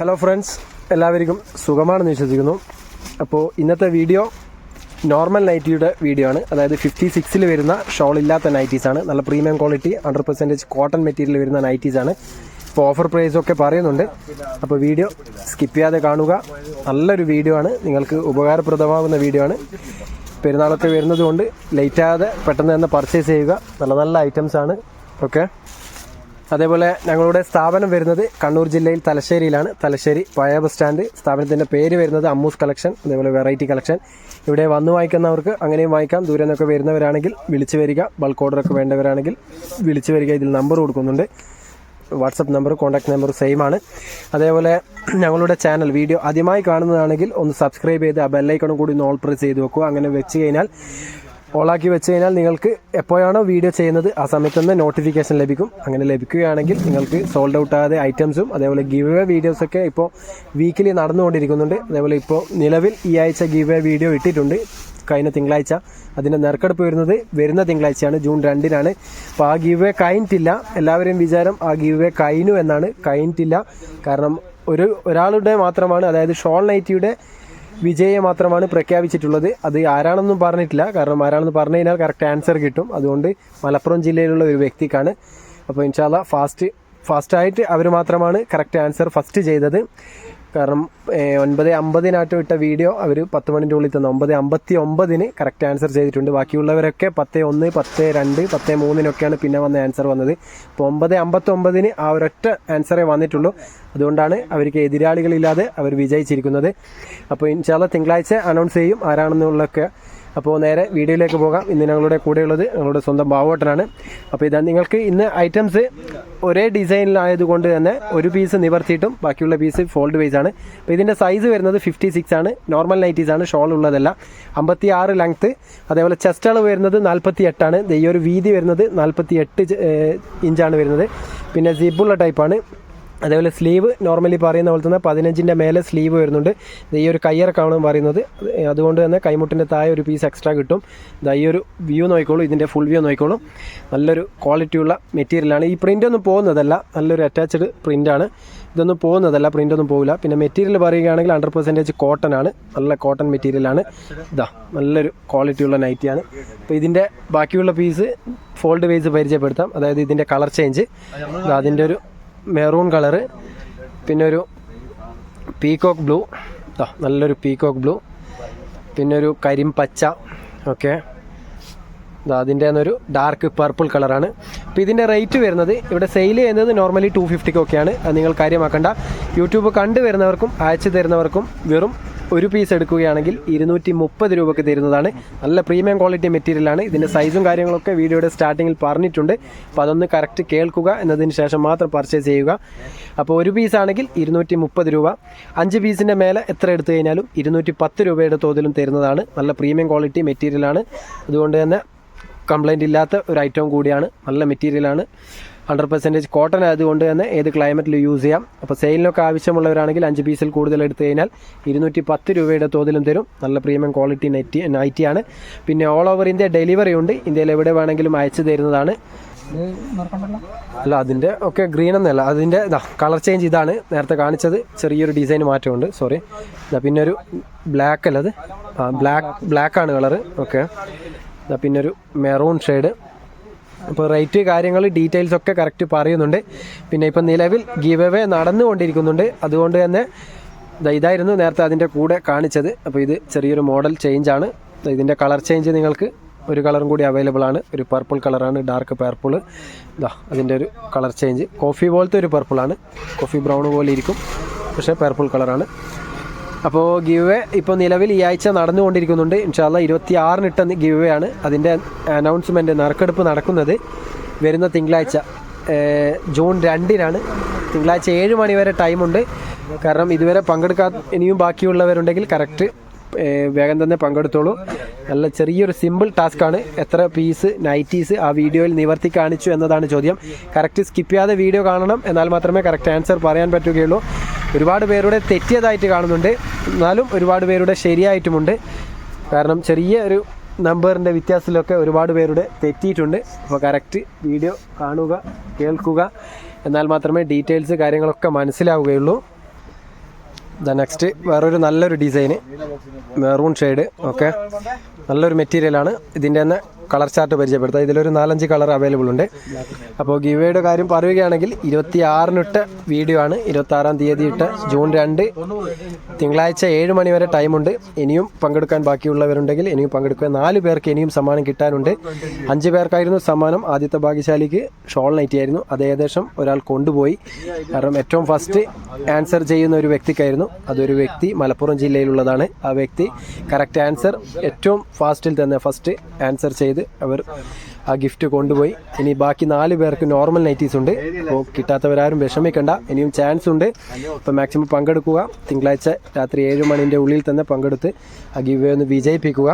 Hello friends എല്ലാവർക്കും സുഖമാണെന്ന് വിശ്വസിക്കുന്നു. അപ്പോൾ ഇന്നത്തെ വീഡിയോ നോർമൽ നൈറ്റിയുടെ വീഡിയോ ആണ്. അതായത് ഫിഫ്റ്റി സിക്സിൽ വരുന്ന ഷോൾ ഇല്ലാത്ത നൈറ്റീസ് ആണ്. നല്ല premium quality hundred percentage cotton material വരുന്ന നൈറ്റീസ് ആണ്. ഇപ്പോൾ ഓഫർ പ്രൈസ് ഒക്കെ പറയുന്നുണ്ട്. അപ്പോൾ വീഡിയോ സ്കിപ്പ് ചെയ്യാതെ കാണുക. നല്ലൊരു വീഡിയോ ആണ്. നിങ്ങൾക്ക് ഉപകാരപ്രദമാകുന്ന വീഡിയോ ആണ്. പെരുന്നാളൊക്കെ വരുന്നത് കൊണ്ട് ലേറ്റ് ആകാതെ പെട്ടെന്ന് തന്നെ പർച്ചേസ് ചെയ്യുക. നല്ല നല്ല ഐറ്റംസ് ആണ്. ഓക്കെ അതേപോലെ ഞങ്ങളുടെ സ്ഥാപനം വരുന്നത് കണ്ണൂർ ജില്ലയിൽ തലശ്ശേരിയിലാണ്. തലശ്ശേരി പഴയ ബസ് സ്റ്റാൻഡ്. സ്ഥാപനത്തിന്റെ പേര് വരുന്നത് അമ്മൂസ് കളക്ഷൻ അതേപോലെ വെറൈറ്റി കളക്ഷൻ. ഇവിടെ വന്ന് വായിക്കുന്നവർക്ക് അങ്ങനെയും വായിക്കാം ദൂരെ നിന്നൊക്കെ വരുന്നവരാണെങ്കിൽ വിളിച്ചു വരിക. ബൾക്ക് ഓർഡറൊക്കെ വേണ്ടവരാണെങ്കിൽ വിളിച്ചു വരിക. ഇതിൽ നമ്പർ കൊടുക്കുന്നുണ്ട്. WhatsApp number contact number same ആണ്. അതേപോലെ ഞങ്ങളുടെ ചാനൽ വീഡിയോ ആദ്യമായി കാണുന്നതാണെങ്കിൽ ഒന്ന് സബ്സ്ക്രൈബ് ചെയ്ത് ആ ബെല്ലൈക്കണും കൂടി ഒന്ന് ഓൾ പ്രസ് ചെയ്ത് വെക്കുക. അങ്ങനെ വെച്ച് കഴിഞ്ഞാൽ ഓളാക്കി വെച്ച് കഴിഞ്ഞാൽ നിങ്ങൾക്ക് എപ്പോഴാണോ വീഡിയോ ചെയ്യുന്നത് ആ സമയത്ത് തന്നെ നോട്ടിഫിക്കേഷൻ ലഭിക്കും. അങ്ങനെ ലഭിക്കുകയാണെങ്കിൽ നിങ്ങൾക്ക് സോൾഡ് ഔട്ട് ആകാതെ ഐറ്റംസും അതേപോലെ ഗീവ് വേ വീഡിയോസൊക്കെ ഇപ്പോൾ വീക്കിലി നടന്നുകൊണ്ടിരിക്കുന്നുണ്ട്. അതേപോലെ ഇപ്പോൾ നിലവിൽ ഈ ആഴ്ച ഗീവ് വേ വീഡിയോ ഇട്ടിട്ടുണ്ട്. കഴിഞ്ഞ തിങ്കളാഴ്ച അതിന്റെ നറുക്കെടുപ്പ് വരുന്നത് വരുന്ന തിങ്കളാഴ്ചയാണ് ജൂൺ രണ്ടിനാണ്. അപ്പോൾ ആ ഗീവ് വേ കഴിഞ്ഞിട്ടില്ല. എല്ലാവരെയും വിചാരം ആ ഗീവ് വേ കഴിഞ്ഞു എന്നാണ്. കഴിഞ്ഞിട്ടില്ല. കാരണം ഒരു ഒരാളുടെ മാത്രമാണ് അതായത് ഷോൾ നൈറ്റിയുടെ വിജയെ മാത്രമാണ് പ്രഖ്യാപിച്ചിട്ടുള്ളത്. അത് ആരാണെന്നും പറഞ്ഞിട്ടില്ല. കാരണം ആരാണെന്ന് പറഞ്ഞു കഴിഞ്ഞാൽ കറക്റ്റ് ആൻസർ കിട്ടും. അതുകൊണ്ട് മലപ്പുറം ജില്ലയിലുള്ള ഒരു വ്യക്തിക്കാണ്. അപ്പോൾ ഇൻഷാല്ല ഫാസ്റ്റ് ഫാസ്റ്റായിട്ട് അവർ മാത്രമാണ് കറക്റ്റ് ആൻസർ ഫസ്റ്റ് ചെയ്തത്. കാരണം ഒൻപത് അമ്പതിനായിട്ട് വിട്ട വീഡിയോ അവർ പത്ത് മണിന്റെ ഉള്ളിൽ തന്നു. ഒമ്പത് അമ്പത്തി ഒമ്പതിന് കറക്റ്റ് ആൻസർ ചെയ്തിട്ടുണ്ട്. ബാക്കിയുള്ളവരൊക്കെ പത്ത് ഒന്ന് പത്ത് രണ്ട് പത്ത് മൂന്നിനൊക്കെയാണ് പിന്നെ വന്ന ആൻസർ വന്നത്. അപ്പോൾ ഒമ്പത് അമ്പത്തി ഒമ്പതിന് ആ ഒരൊറ്റ ആൻസറേ വന്നിട്ടുള്ളൂ. അതുകൊണ്ടാണ് അവർക്ക് എതിരാളികളില്ലാതെ അവർ വിജയിച്ചിരിക്കുന്നത്. അപ്പോൾ ഇൻഷാല്ല തിങ്കളാഴ്ച അനൗൺസ് ചെയ്യും ആരാണെന്നുള്ളതൊക്കെ അപ്പോൾ നേരെ വീഡിയോയിലേക്ക് പോകാം. ഇന്ന് ഞങ്ങളുടെ കൂടെയുള്ളത് ഞങ്ങളുടെ സ്വന്തം ബാവോട്ടനാണ് അപ്പോൾ ഇതാ നിങ്ങൾക്ക് ഇന്ന് ഐറ്റംസ് ഒരേ ഡിസൈനിലായതുകൊണ്ട് തന്നെ ഒരു പീസ് നിവർത്തിയിട്ടും ബാക്കിയുള്ള പീസ് ഫോൾഡ് വൈസ് ആണ്. അപ്പോൾ ഇതിന്റെ സൈസ് വരുന്നത് ഫിഫ്റ്റി സിക്സ് ആണ്. നോർമൽ നൈറ്റീസ് ആണ്. ഷോൾ ഉള്ളതല്ല. അമ്പത്തി ആറ് ലെങ്ത്ത് അതേപോലെ ചെസ്റ്റ് അളവ് വരുന്നത് നാൽപ്പത്തി എട്ടാണ് ഈ ഒരു വീതി വരുന്നത് നാൽപ്പത്തി എട്ട് ഇഞ്ചാണ് വരുന്നത്. പിന്നെ സിബുള്ള ടൈപ്പാണ് അതേപോലെ സ്ലീവ് നോർമലി പറയുന്ന പോലെ തന്നെ പതിനഞ്ചിന്റെ മേലെ സ്ലീവ് വരുന്നുണ്ട്. ഈ ഒരു കയ്യിറക്കാണ് പറയുന്നത്. അതുകൊണ്ട് തന്നെ കൈമുട്ടിന്റെ താഴെ ഒരു പീസ് എക്സ്ട്രാ കിട്ടും. ഇതാ ഈ ഒരു വ്യൂ നോക്കിക്കോളൂ. ഇതിന്റെ ഫുൾ വ്യൂ നോക്കിക്കോളൂ. നല്ലൊരു ക്വാളിറ്റിയുള്ള മെറ്റീരിയലാണ് ഈ പ്രിന്റ് ഒന്നും പോകുന്നതല്ല. നല്ലൊരു അറ്റാച്ച്ഡ് പ്രിന്റാണ് ഇതൊന്നും പോകുന്നതല്ല. പ്രിന്റ് ഒന്നും പോകില്ല പിന്നെ മെറ്റീരിയൽ പറയുകയാണെങ്കിൽ ഹൺഡ്രഡ് പെർസെന്റേജ് കോട്ടൺ ആണ്. നല്ല കോട്ടൺ മെറ്റീരിയലാണ് ഇതാ നല്ലൊരു ക്വാളിറ്റിയുള്ള നൈറ്റിയാണ് അപ്പോൾ ഇതിന്റെ ബാക്കിയുള്ള പീസ് ഫോൾഡ് വേസ് പരിചയപ്പെടുത്താം. അതായത് ഇതിന്റെ കളർ ചേഞ്ച് അതിന്റെ ഒരു മെറൂൺ കളറ് പിന്നെ ഒരു പീകോക്ക് ബ്ലൂ. നല്ലൊരു പീകോക്ക് ബ്ലൂ. പിന്നെ ഒരു പച്ച ഓക്കെ. അതിന്റെ ഒരു ഡാർക്ക് പർപ്പിൾ കളറാണ്. അപ്പോൾ ഇതിന്റെ റേറ്റ് വരുന്നത് ഇവിടെ സെയിൽ ചെയ്യുന്നത് നോർമലി ടു ഫിഫ്റ്റിക്കൊക്കെയാണ് അത് നിങ്ങൾ കാര്യമാക്കേണ്ട. യൂട്യൂബ് കണ്ടു വരുന്നവർക്കും അയച്ചു തരുന്നവർക്കും വെറും ഒരു പീസ് എടുക്കുകയാണെങ്കിൽ ഇരുന്നൂറ്റി മുപ്പത് രൂപയ്ക്ക് തരുന്നതാണ്. നല്ല പ്രീമിയം ക്വാളിറ്റി മെറ്റീരിയലാണ് ഇതിന്റെ സൈസും കാര്യങ്ങളൊക്കെ വീഡിയോയുടെ സ്റ്റാർട്ടിങ്ങിൽ പറഞ്ഞിട്ടുണ്ട്. അപ്പോൾ അതൊന്ന് കറക്റ്റ് കേൾക്കുക എന്നതിന് ശേഷം മാത്രം പർച്ചേസ് ചെയ്യുക. അപ്പോൾ ഒരു പീസ് ആണെങ്കിൽ ഇരുന്നൂറ്റി മുപ്പത് രൂപ. അഞ്ച് പീസിന്റെ മേലെ എത്ര എടുത്തു കഴിഞ്ഞാലും ഇരുന്നൂറ്റി പത്ത് രൂപയുടെ തോതിലും തരുന്നതാണ്. നല്ല പ്രീമിയം ക്വാളിറ്റി മെറ്റീരിയലാണ് അതുകൊണ്ട് തന്നെ കംപ്ലൈന്റ് ഇല്ലാത്ത ഒരു ഐറ്റം കൂടിയാണ്. നല്ല മെറ്റീരിയലാണ് ഹൺഡ്രഡ് പെർസെന്റേജ് കോട്ടൺ ആയതുകൊണ്ട് തന്നെ ഏത് ക്ലൈമറ്റിൽ യൂസ് ചെയ്യാം. അപ്പോൾ സെയിലിനൊക്കെ ആവശ്യമുള്ളവരാണെങ്കിൽ അഞ്ച് പീസിൽ കൂടുതൽ എടുത്തു കഴിഞ്ഞാൽ ഇരുന്നൂറ്റി പത്ത് രൂപയുടെ തോതിലും തരും. നല്ല പ്രീമിയം ക്വാളിറ്റി നെറ്റ് നൈറ്റിയാണ് പിന്നെ ഓൾ ഓവർ ഇന്ത്യ ഡെലിവറി ഉണ്ട്. ഇന്ത്യയിൽ എവിടെ വേണമെങ്കിലും അയച്ചു തരുന്നതാണ്. അല്ല അതിന്റെ ഒക്കെ ഗ്രീൻ എന്നല്ല. അതിന്റെ ഇതാ കളർ ചേഞ്ച് ഇതാണ് നേരത്തെ കാണിച്ചത്. ചെറിയൊരു ഡിസൈൻ മാറ്റമുണ്ട്. സോറി പിന്നെ ഒരു ബ്ലാക്ക് അല്ലത് ആ ബ്ലാക്ക് ബ്ലാക്കാണ് കളറ് ഓക്കെ പിന്നെ ഒരു മെറൂൺ ഷെയ്ഡ് അപ്പോൾ റേറ്റ് കാര്യങ്ങൾ ഡീറ്റെയിൽസ് ഒക്കെ കറക്റ്റ് പറയുന്നുണ്ട്. പിന്നെ ഇപ്പം നിലവിൽ ഗീവ് എവേ നടന്നുകൊണ്ടിരിക്കുന്നുണ്ട്. അതുകൊണ്ട് തന്നെ ഇതായിരുന്നു നേരത്തെ അതിന്റെ കൂടെ കാണിച്ചത്. അപ്പോൾ ഇത് ചെറിയൊരു മോഡൽ ചേഞ്ച് ആണ് ദാ ഇതിന്റെ കളർ ചേഞ്ച് നിങ്ങൾക്ക് ഒരു കളറും കൂടി അവൈലബിൾ ആണ്. ഒരു പർപ്പിൾ കളറാണ് ഡാർക്ക് പർപ്പിൾ ഇതാ അതിന്റെ ഒരു കളർ ചേഞ്ച്. കോഫി പോലത്തെ ഒരു പർപ്പിളാണ് കോഫി ബ്രൗൺ പോലെ ഇരിക്കും. പക്ഷേ പർപ്പിൾ കളറാണ് അപ്പോൾ ഗിവ് ഇപ്പോൾ നിലവിൽ ഈ ആഴ്ച നടന്നുകൊണ്ടിരിക്കുന്നുണ്ട്. ഇൻഷാല്ല ഇരുപത്തി ആറിനിട്ട ഗിവ് ആണ്. അതിന്റെ അനൗൺസ്മെന്റ് നറുക്കെടുപ്പ് നടക്കുന്നത് വരുന്ന തിങ്കളാഴ്ച. ജൂൺ രണ്ടിനാണ്. തിങ്കളാഴ്ച ഏഴ് മണി വരെ ടൈമുണ്ട് കാരണം ഇതുവരെ പങ്കെടുക്കാ ഇനിയും ബാക്കിയുള്ളവരുണ്ടെങ്കിൽ കറക്റ്റ് വേഗം തന്നെ പങ്കെടുത്തോളൂ. നല്ല ചെറിയൊരു സിമ്പിൾ ടാസ്ക് ആണ്. എത്ര പീസ് നൈറ്റീസ് ആ വീഡിയോയിൽ നിവർത്തി കാണിച്ചു എന്നതാണ് ചോദ്യം. കറക്റ്റ് സ്കിപ്പ് ചെയ്യാതെ വീഡിയോ കാണണം എന്നാൽ മാത്രമേ കറക്റ്റ് ആൻസർ പറയാൻ പറ്റുകയുള്ളൂ. ഒരുപാട് പേരുടെ തെറ്റിയതായിട്ട് കാണുന്നുണ്ട്. എന്നാലും ഒരുപാട് പേരുടെ ശരിയായിട്ടുമുണ്ട്. കാരണം ചെറിയ ഒരു നമ്പറിന്റെ വ്യത്യാസത്തിലൊക്കെ ഒരുപാട് പേരുടെ തെറ്റിയിട്ടുണ്ട്. അപ്പോൾ കറക്റ്റ് വീഡിയോ കാണുക കേൾക്കുക. എന്നാൽ മാത്രമേ ഡീറ്റെയിൽസ് കാര്യങ്ങളൊക്കെ മനസ്സിലാവുകയുള്ളൂ. ദ നെക്സ്റ്റ് വേറൊരു നല്ലൊരു ഡിസൈന് മെറൂൺ ഷെയ്ഡ് ഓക്കെ നല്ലൊരു മെറ്റീരിയലാണ് ഇതിന്റെ തന്നെ കളർ ചാർട്ട് പരിചയപ്പെടുത്താം. ഇതിലൊരു നാലഞ്ച് കളർ അവൈലബിൾ ഉണ്ട്. അപ്പോൾ ഗിവേയുടെ കാര്യം പറയുകയാണെങ്കിൽ ഇരുപത്തി ആറിനിട്ട് വീഡിയോ ആണ്. ഇരുപത്തി ആറാം തീയതി ഇട്ട് ജൂൺ രണ്ട്. തിങ്കളാഴ്ച ഏഴ് മണി വരെ ടൈമുണ്ട് ഇനിയും പങ്കെടുക്കാൻ ബാക്കിയുള്ളവരുണ്ടെങ്കിൽ ഇനിയും പങ്കെടുക്കുക. നാല് പേർക്ക് ഇനിയും സമ്മാനം കിട്ടാനുണ്ട്. അഞ്ച് പേർക്കായിരുന്നു സമ്മാനം. ആദ്യത്തെ ഭാഗ്യശാലിക്ക് ഷോൾ നൈറ്റി ആയിരുന്നു. അത് ഏകദേശം ഒരാൾ കൊണ്ടുപോയി. കാരണം ഏറ്റവും ഫസ്റ്റ് ആൻസർ ചെയ്യുന്ന ഒരു വ്യക്തിക്കായിരുന്നു. അതൊരു വ്യക്തി മലപ്പുറം ജില്ലയിലുള്ളതാണ്. ആ വ്യക്തി കറക്റ്റ് ആൻസർ ഏറ്റവും ഫാസ്റ്റിൽ തന്നെ ഫസ്റ്റ് ആൻസർ ചെയ്ത് അവർ ആ ഗിഫ്റ്റ് കൊണ്ടുപോയി. ഇനി ബാക്കി നാല് പേർക്ക് നോർമൽ നൈറ്റീസ് ഉണ്ട്. അപ്പോൾ കിട്ടാത്തവരാരും വിഷമിക്കണ്ട. ഇനിയും ചാൻസ് ഉണ്ട്. അപ്പോൾ മാക്സിമം പങ്കെടുക്കുക. തിങ്കളാഴ്ച രാത്രി ഏഴ് മണിന്റെ ഉള്ളിൽ തന്നെ പങ്കെടുത്ത് ആ ഗിവ് ഒന്ന് വിജയിപ്പിക്കുക.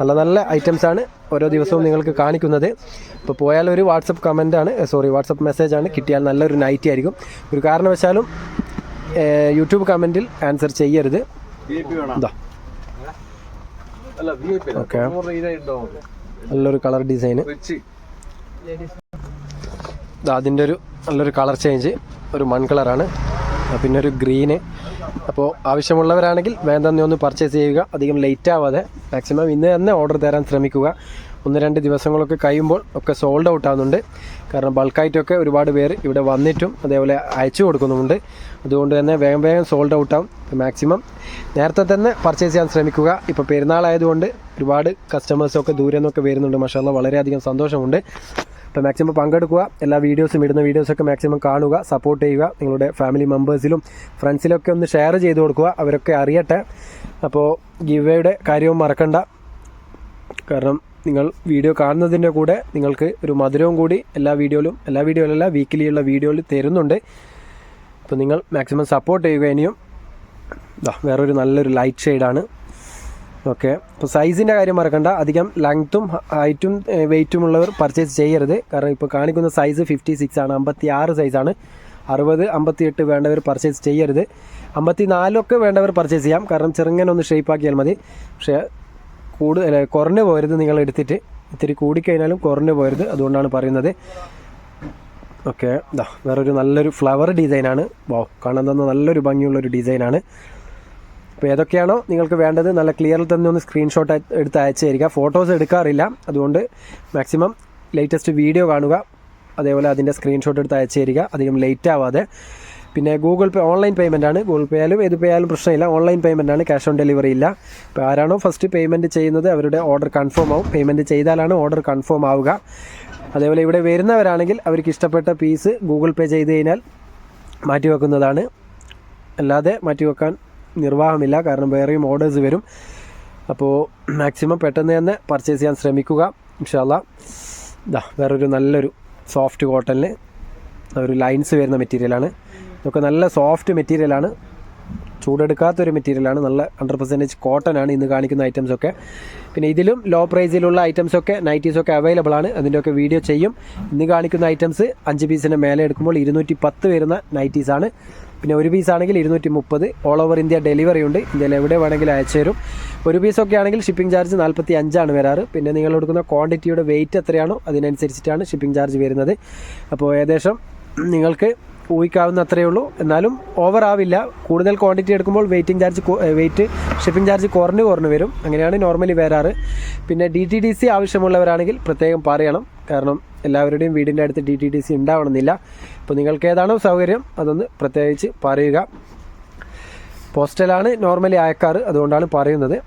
നല്ല നല്ല ഐറ്റംസ് ആണ് ഓരോ ദിവസവും നിങ്ങൾക്ക് കാണിക്കുന്നത്. ഇപ്പോൾ പോയാൽ ഒരു വാട്സപ്പ് കമന്റ് ആണ്. സോറി വാട്സപ്പ് മെസ്സേജ് ആണ്. കിട്ടിയാൽ നല്ലൊരു നൈറ്റി ആയിരിക്കും. ഒരു കാരണവശാലും യൂട്യൂബ് കമന്റിൽ ആൻസർ ചെയ്യരുത്. ഓക്കെ നല്ലൊരു കളർ ഡിസൈന് അതിന്റെ ഒരു നല്ലൊരു കളർ ചേഞ്ച് ഒരു മൺ കളറാണ്. പിന്നെ ഒരു ഗ്രീന് അപ്പോൾ ആവശ്യമുള്ളവരാണെങ്കിൽ വേണ്ടെന്നേ ഒന്ന് പർച്ചേസ് ചെയ്യുക. അധികം ലേറ്റ് ആവാതെ. മാക്സിമം ഇന്ന് തന്നെ ഓർഡർ തരാൻ ശ്രമിക്കുക. ഒന്ന് രണ്ട് ദിവസങ്ങളൊക്കെ കഴിയുമ്പോൾ ഒക്കെ സോൾഡ് ഔട്ട് ആകുന്നുണ്ട് കാരണം ബൾക്കായിട്ടൊക്കെ ഒരുപാട് പേര് ഇവിടെ വന്നിട്ടും അതേപോലെ അയച്ചു കൊടുക്കുന്നുമുണ്ട്. അതുകൊണ്ട് തന്നെ വേഗം വേഗം സോൾഡ് ഔട്ട് ആവും മാക്സിമം നേരത്തെ തന്നെ പർച്ചേസ് ചെയ്യാൻ ശ്രമിക്കുക. ഇപ്പോൾ പെരുന്നാളായതുകൊണ്ട് ഒരുപാട് കസ്റ്റമേഴ്സൊക്കെ ദൂരെ നിന്നൊക്കെ വരുന്നുണ്ട്. മഷാല്ല വളരെയധികം സന്തോഷമുണ്ട്. അപ്പോൾ മാക്സിമം പങ്കെടുക്കുക. എല്ലാ വീഡിയോസും ഇടുന്ന വീഡിയോസൊക്കെ മാക്സിമം കാണുക സപ്പോർട്ട് ചെയ്യുക. നിങ്ങളുടെ ഫാമിലി മെമ്പേഴ്സിലും ഫ്രണ്ട്സിലൊക്കെ ഒന്ന് ഷെയർ ചെയ്ത് കൊടുക്കുക. അവരൊക്കെ അറിയട്ടെ. അപ്പോൾ ഗിവേയുടെ കാര്യവും മറക്കണ്ട. കാരണം നിങ്ങൾ വീഡിയോ കാണുന്നതിന്റെ കൂടെ നിങ്ങൾക്ക് ഒരു മധുരവും കൂടി എല്ലാ വീഡിയോയിലും എല്ലാ വീഡിയോയിലല്ല വീക്കിലിയുള്ള വീഡിയോയിൽ തരുന്നുണ്ട്. അപ്പോൾ നിങ്ങൾ മാക്സിമം സപ്പോർട്ട് ചെയ്യുക ഇനിയും. വേറൊരു നല്ലൊരു ലൈറ്റ് ഷെയ്ഡാണ് ഓക്കെ. അപ്പോൾ സൈസിന്റെ കാര്യം മറക്കണ്ട. അധികം ലെങ്ത്തും ഹൈറ്റും വെയിറ്റും ഉള്ളവർ പർച്ചേസ് ചെയ്യരുത്. കാരണം ഇപ്പോൾ കാണിക്കുന്ന സൈസ് ഫിഫ്റ്റി സിക്സ് ആണ്. അമ്പത്തി ആറ് സൈസാണ് അറുപത് അമ്പത്തി എട്ട് വേണ്ടവർ പർച്ചേസ് ചെയ്യരുത്. അമ്പത്തി നാലൊക്കെ വേണ്ടവർ പർച്ചേസ് ചെയ്യാം. കാരണം ചെറുങ്ങനെ ഒന്ന് ഷേപ്പ് ആക്കിയാൽ മതി. പക്ഷേ കൂടുതൽ കുറഞ്ഞു പോരുത് നിങ്ങൾ എടുത്തിട്ട്. ഇത്തിരി കൂടിക്കഴിഞ്ഞാലും കുറഞ്ഞു പോരുത് അതുകൊണ്ടാണ് പറയുന്നത്. ഓക്കെ ഇതാ വേറൊരു നല്ലൊരു ഫ്ലവർ ഡിസൈനാണ് വാ കാണാൻ തന്ന നല്ലൊരു ഭംഗിയുള്ളൊരു ഡിസൈനാണ് അപ്പോൾ ഏതൊക്കെയാണോ നിങ്ങൾക്ക് വേണ്ടത് നല്ല ക്ലിയറിൽ തന്നെ ഒന്ന് സ്ക്രീൻഷോട്ട് എടുത്ത് അയച്ചു തരിക ഫോട്ടോസ് എടുക്കാറില്ല. അതുകൊണ്ട് മാക്സിമം ലേറ്റസ്റ്റ് വീഡിയോ കാണുക. അതേപോലെ അതിന്റെ സ്ക്രീൻഷോട്ട് എടുത്ത് അയച്ചു തരിക അധികം ലേറ്റ് ആവാതെ. പിന്നെ ഗൂഗിൾ പേ ഓൺലൈൻ പേയ്മെന്റ് ആണ്. ഗൂഗിൾ പേ ആയാലും ഏത് പേ ആയാലും പ്രശ്നമില്ല. ഓൺലൈൻ പേയ്മെന്റ് ആണ്. ക്യാഷ് ഓൺ ഡെലിവറി ഇല്ല. ഇപ്പോൾ ആരാണോ ഫസ്റ്റ് പേയ്മെന്റ് ചെയ്യുന്നത് അവരുടെ ഓർഡർ കൺഫേം ആവും. പേയ്മെന്റ് ചെയ്താലാണ് ഓർഡർ കൺഫേം ആവുക. അതേപോലെ ഇവിടെ വരുന്നവരാണെങ്കിൽ അവർക്ക് ഇഷ്ടപ്പെട്ട പീസ് ഗൂഗിൾ പേ ചെയ്ത് കഴിഞ്ഞാൽ മാറ്റിവെക്കുന്നതാണ് അല്ലാതെ മാറ്റിവെക്കാൻ നിർവാഹമില്ല. കാരണം വേറെയും ഓർഡേഴ്സ് വരും. അപ്പോൾ മാക്സിമം പെട്ടെന്ന് തന്നെ പർച്ചേസ് ചെയ്യാൻ ശ്രമിക്കുക. ഇൻഷാല്ല ഇതാ വേറൊരു നല്ലൊരു സോഫ്റ്റ് കോട്ടണിൽ ഒരു ലൈൻസ് വരുന്ന മെറ്റീരിയലാണ് ഇതൊക്കെ നല്ല സോഫ്റ്റ് മെറ്റീരിയലാണ് ചൂടെടുക്കാത്തൊരു മെറ്റീരിയലാണ് നല്ല ഹൺഡ്രഡ് പെർസെന്റേജ് കോട്ടൺ ആണ് ഇന്ന് കാണിക്കുന്ന ഐറ്റംസ് ഒക്കെ. പിന്നെ ഇതിലും ലോ പ്രൈസിലുള്ള ഐറ്റംസ് ഒക്കെ നൈറ്റീസ് ഒക്കെ അവൈലബിൾ ആണ്. അതിന്റെയൊക്കെ വീഡിയോ ചെയ്യും. ഇന്ന് കാണിക്കുന്ന ഐറ്റംസ് അഞ്ച് പീസിന് മേലെ എടുക്കുമ്പോൾ ഇരുന്നൂറ്റി പത്ത് വരുന്ന നൈറ്റീസ് ആണ്. പിന്നെ ഒരു പീസ് ആണെങ്കിൽ ഇരുന്നൂറ്റി മുപ്പത് ഓൾ ഓവർ ഇന്ത്യ ഡെലിവറി ഉണ്ട്. ഇന്ത്യയിൽ എവിടെ വേണമെങ്കിലും അയച്ചു തരും. ഒരു പീസൊക്കെ ആണെങ്കിൽ ഷിപ്പിംഗ് ചാർജ് നാൽപ്പത്തി അഞ്ചാണ് വരാറ്. പിന്നെ നിങ്ങൾ എടുക്കുന്ന ക്വാണ്ടിറ്റിയുടെ വെയിറ്റ് എത്രയാണോ അതിനനുസരിച്ചിട്ടാണ് ഷിപ്പിംഗ് ചാർജ് വരുന്നത്. അപ്പോൾ ഏകദേശം നിങ്ങൾക്ക് ഊഹിക്കാവുന്ന അത്രയേ ഉള്ളൂ. എന്നാലും ഓവർ ആവില്ല. കൂടുതൽ ക്വാണ്ടിറ്റി എടുക്കുമ്പോൾ waiting charge weight shipping charge കുറഞ്ഞ് കുറഞ്ഞ് വരും. അങ്ങനെയാണ് നോർമലി വരാറ്. പിന്നെ ഡി ടി ഡി സി ആവശ്യമുള്ളവരാണെങ്കിൽ പ്രത്യേകം പറയണം. കാരണം എല്ലാവരുടെയും വീടിന്റെ അടുത്ത് ഡി ടി ഡി സി ഉണ്ടാവണമെന്നില്ല. അപ്പോൾ നിങ്ങൾക്ക് ഏതാണോ സൗകര്യം അതൊന്ന് പ്രത്യേകിച്ച് പറയുക. പോസ്റ്റലാണ് നോർമലി അയക്കാറ്. അതുകൊണ്ടാണ് പറയുന്നത്.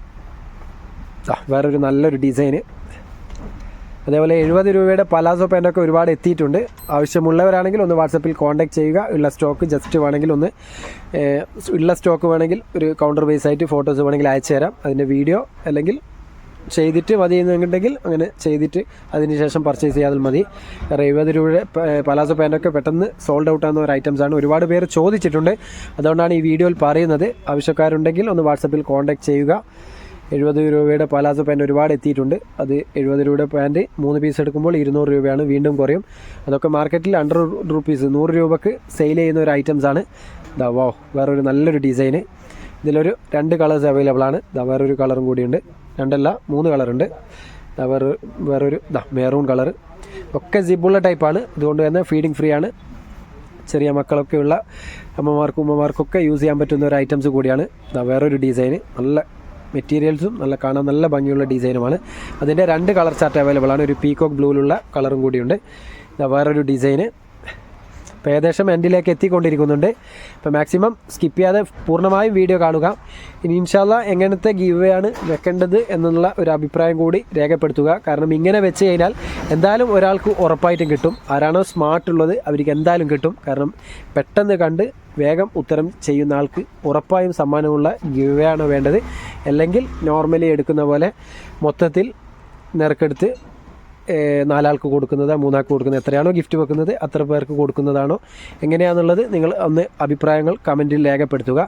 വേറൊരു നല്ലൊരു ഡിസൈന് അതേപോലെ എഴുപത് രൂപയുടെ പലാസോ പാന്റൊക്കെ ഒരുപാട് എത്തിയിട്ടുണ്ട്. ആവശ്യമുള്ളവരാണെങ്കിൽ ഒന്ന് വാട്സപ്പിൽ കോൺടാക്ട് ചെയ്യുക. ഉള്ള സ്റ്റോക്ക് ജസ്റ്റ് വേണമെങ്കിൽ ഒന്ന് ഉള്ള സ്റ്റോക്ക് വേണമെങ്കിൽ ഒരു കൗണ്ടർ ബേസ് ആയിട്ട് ഫോട്ടോസ് വേണമെങ്കിൽ അയച്ചു തരാം. അതിന്റെ വീഡിയോ അല്ലെങ്കിൽ ചെയ്തിട്ട് മതി എന്നുണ്ടെങ്കിൽ അങ്ങനെ ചെയ്തിട്ട് അതിനുശേഷം പർച്ചേസ് ചെയ്യാതെ മതി. എഴുപത് രൂപയുടെ പലാസോ പാന്റൊക്കെ പെട്ടെന്ന് സോൾഡ് ഔട്ട് ആകുന്ന ഒരു ഐറ്റംസ് ആണ് ഒരുപാട് പേര് ചോദിച്ചിട്ടുണ്ട്. അതുകൊണ്ടാണ് ഈ വീഡിയോയിൽ പറയുന്നത്. ആവശ്യക്കാരുണ്ടെങ്കിൽ ഒന്ന് വാട്സപ്പിൽ കോൺടാക്ട് ചെയ്യുക. എഴുപത് രൂപയുടെ പലാസോ പാന്റ് ഒരുപാട് എത്തിയിട്ടുണ്ട്. അത് എഴുപത് രൂപയുടെ പാന്റ് മൂന്ന് പീസ് എടുക്കുമ്പോൾ ഇരുന്നൂറ് രൂപയാണ് വീണ്ടും കുറയും. അതൊക്കെ മാർക്കറ്റിൽ ഹൺഡ്രഡ് റുപ്പീസ് നൂറ് രൂപക്ക് സെയിൽ ചെയ്യുന്ന ഒരു ഐറ്റംസ് ആണ്. ദാ വോ വേറൊരു നല്ലൊരു ഡിസൈൻ ഇതിലൊരു രണ്ട് കളേഴ്സ് അവൈലബിൾ ആണ്. ദാ വേറൊരു കളറും കൂടിയുണ്ട്. രണ്ടല്ല മൂന്ന് കളറുണ്ട് ദാ വേറെ വേറൊരു ദാ മെറൂൺ കളർ ഒക്കെ സിബുള്ള ടൈപ്പാണ് ഇതുകൊണ്ട് തന്നെ ഫീഡിങ് ഫ്രീ ആണ്. ചെറിയ മക്കളൊക്കെയുള്ള അമ്മമാർക്കും ഉമ്മമാർക്കൊക്കെ യൂസ് ചെയ്യാൻ പറ്റുന്ന ഒരു ഐറ്റംസ് കൂടിയാണ്. ഇതാ വേറൊരു ഡിസൈന് നല്ല മെറ്റീരിയൽസും നല്ല കാണാൻ നല്ല ഭംഗിയുള്ള ഡിസൈനുമാണ്. അതിന്റെ രണ്ട് കളർ ചാർട്ട് അവൈലബിൾ ആണ്. ഒരു പീകോക്ക് ബ്ലൂവിലുള്ള കളറും കൂടിയുണ്ട്. വേറൊരു ഡിസൈന് ഇപ്പോൾ ഏകദേശം എൻഡിലേക്ക് എത്തിക്കൊണ്ടിരിക്കുന്നുണ്ട്. ഇപ്പം മാക്സിമം സ്കിപ്പ് ചെയ്യാതെ പൂർണമായും വീഡിയോ കാണുക. ഇനി ഇൻഷാല്ല എങ്ങനത്തെ ഗീവ് ആണ് വെക്കേണ്ടത് എന്നുള്ള ഒരു അഭിപ്രായം കൂടി രേഖപ്പെടുത്തുക. കാരണം ഇങ്ങനെ വെച്ച് കഴിഞ്ഞാൽ എന്തായാലും ഒരാൾക്ക് ഉറപ്പായിട്ടും കിട്ടും. ആരാണോ സ്മാർട്ട് ഉള്ളത് അവർക്ക് എന്തായാലും കിട്ടും. കാരണം പെട്ടെന്ന് കണ്ട് വേഗം ഉത്തരം ചെയ്യുന്ന ആൾക്ക് ഉറപ്പായും സമ്മാനമുള്ള ഗിവയാണ് വേണ്ടത്. അല്ലെങ്കിൽ നോർമലി എടുക്കുന്ന പോലെ മൊത്തത്തിൽ നിറക്കെടുത്ത് നാലാൾക്ക് കൊടുക്കുന്നത് മൂന്നാൾക്ക് കൊടുക്കുന്നത് എത്രയാണോ ഗിഫ്റ്റ് വെക്കുന്നത് അത്ര പേർക്ക് കൊടുക്കുന്നതാണോ എങ്ങനെയാണെന്നുള്ളത് നിങ്ങൾ ഒന്ന് അഭിപ്രായങ്ങൾ കമന്റിൽ രേഖപ്പെടുത്തുക.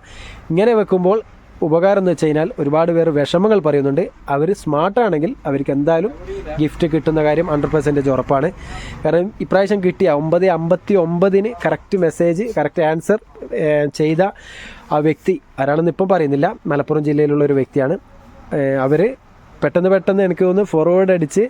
ഇങ്ങനെ വെക്കുമ്പോൾ ഉപകാരം എന്ന് വെച്ച് കഴിഞ്ഞാൽ ഒരുപാട് പേർ വിഷമങ്ങൾ പറയുന്നുണ്ട്. അവർ സ്മാർട്ടാണെങ്കിൽ അവർക്ക് എന്തായാലും ഗിഫ്റ്റ് കിട്ടുന്ന കാര്യം ഹൺഡ്രഡ് പെർസെന്റേജ് ഉറപ്പാണ്. കാരണം ഇപ്രാവശ്യം കിട്ടിയ ഒമ്പത് അമ്പത്തി ഒമ്പതിന് കറക്റ്റ് മെസ്സേജ് കറക്റ്റ് ആൻസർ ചെയ്ത ആ വ്യക്തി ആരാണെന്ന് ഇപ്പം പറയുന്നില്ല മലപ്പുറം ജില്ലയിലുള്ള ഒരു വ്യക്തിയാണ്. അവർ പെട്ടെന്ന് പെട്ടെന്ന് എനിക്ക് തോന്നുന്നു ഫോർവേഡ് അടിച്ച്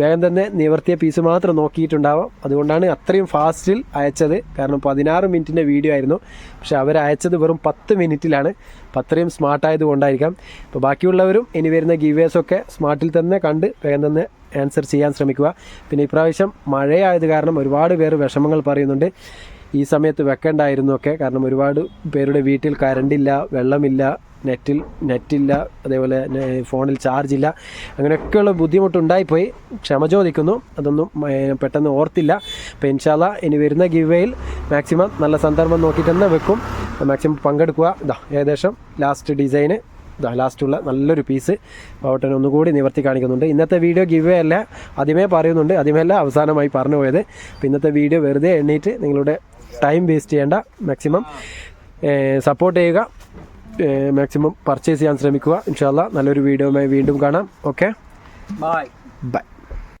വേഗം തന്നെ നിവർത്തിയ പീസ് മാത്രം നോക്കിയിട്ടുണ്ടാവാം. അതുകൊണ്ടാണ് അത്രയും ഫാസ്റ്റിൽ അയച്ചത്. കാരണം പതിനാറ് മിനിറ്റിന്റെ വീഡിയോ ആയിരുന്നു. പക്ഷെ അവർ അയച്ചത് വെറും പത്ത് മിനിറ്റിലാണ്. അപ്പം അത്രയും സ്മാർട്ടായത് കൊണ്ടായിരിക്കാം. ഇപ്പോൾ ബാക്കിയുള്ളവരും ഇനി വരുന്ന ഗീവേഴ്സൊക്കെ സ്മാർട്ടിൽ തന്നെ കണ്ട് വേഗം തന്നെ ആൻസർ ചെയ്യാൻ ശ്രമിക്കുക. പിന്നെ ഇപ്രാവശ്യം മഴയായത് കാരണം ഒരുപാട് പേര് വിഷമങ്ങൾ പറയുന്നുണ്ട്. ഈ സമയത്ത് വെക്കേണ്ടായിരുന്നു ഒക്കെ കാരണം ഒരുപാട് പേരുടെ വീട്ടിൽ കറണ്ടില്ല വെള്ളമില്ല നെറ്റിൽ നെറ്റില്ല അതേപോലെ ഫോണിൽ ചാർജ് ഇല്ല അങ്ങനെയൊക്കെയുള്ള ബുദ്ധിമുട്ടുണ്ടായിപ്പോയി. ക്ഷമ ചോദിക്കുന്നു. അതൊന്നും പെട്ടെന്ന് ഓർത്തില്ല. അപ്പോൾ ഇൻഷാല്ല ഇനി വരുന്ന ഗിവേയിൽ മാക്സിമം നല്ല സന്ദർഭം നോക്കിയിട്ട് തന്നെ വെക്കും മാക്സിമം പങ്കെടുക്കുക. ഇതാ ഏകദേശം ലാസ്റ്റ് ഡിസൈന് ഇതാ ലാസ്റ്റുള്ള നല്ലൊരു പീസ് പവട്ടൻ ഒന്നുകൂടി നിവർത്തി കാണിക്കുന്നുണ്ട്. ഇന്നത്തെ വീഡിയോ ഗിവേ അല്ല. ആദ്യമേ പറയുന്നുണ്ട്. ആദ്യമേ അല്ല അവസാനമായി പറഞ്ഞു പോയത്. അപ്പോൾ ഇന്നത്തെ വീഡിയോ വെറുതെ എണ്ണീറ്റ് നിങ്ങളുടെ ടൈം വേസ്റ്റ് ചെയ്യേണ്ട മാക്സിമം സപ്പോർട്ട് ചെയ്യുക. മാക്സിമം പർച്ചേസ് ചെയ്യാൻ ശ്രമിക്കുക. ഇൻഷാല്ല നല്ലൊരു വീഡിയോയുമായി വീണ്ടും കാണാം. Okay bye bye